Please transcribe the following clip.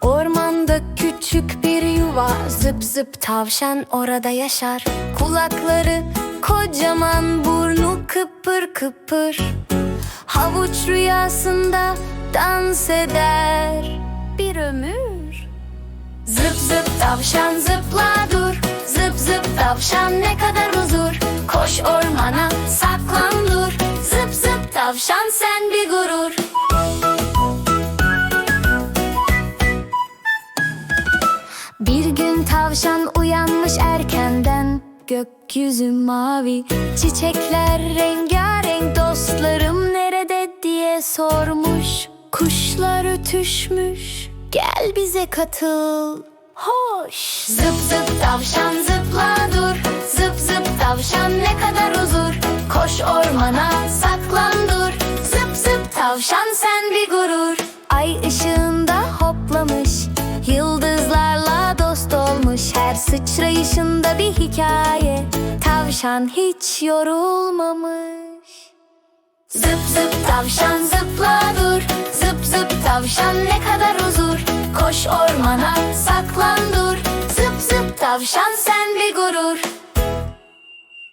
Ormanda küçük bir yuva Zıp zıp tavşan orada yaşar. Kulakları kocaman burnu kıpır kıpır. Havuç rüyasında dans eder bir ömür. Zıp zıp tavşan zıpla dur Zıp zıp tavşan ne kadar huzur tavşan sen bir gurur. Bir gün tavşan uyanmış erkenden. Gökyüzü mavi Çiçekler rengarenk. Dostlarım nerede diye sormuş. Kuşlar ötüşmüş. Gel bize katıl. Hoş. Zıp zıp tavşan zıpla dur. Zıp zıp tavşan ne kadar huzur. Koş ormana Tavşan sen bir gurur. Ay ışığında hoplamış Yıldızlarla dost olmuş. Her sıçrayışında bir hikaye Tavşan hiç yorulmamış. Zıp zıp tavşan zıpla dur Zıp zıp tavşan ne kadar huzur. Koş ormana saklan dur Zıp zıp tavşan sen bir gurur.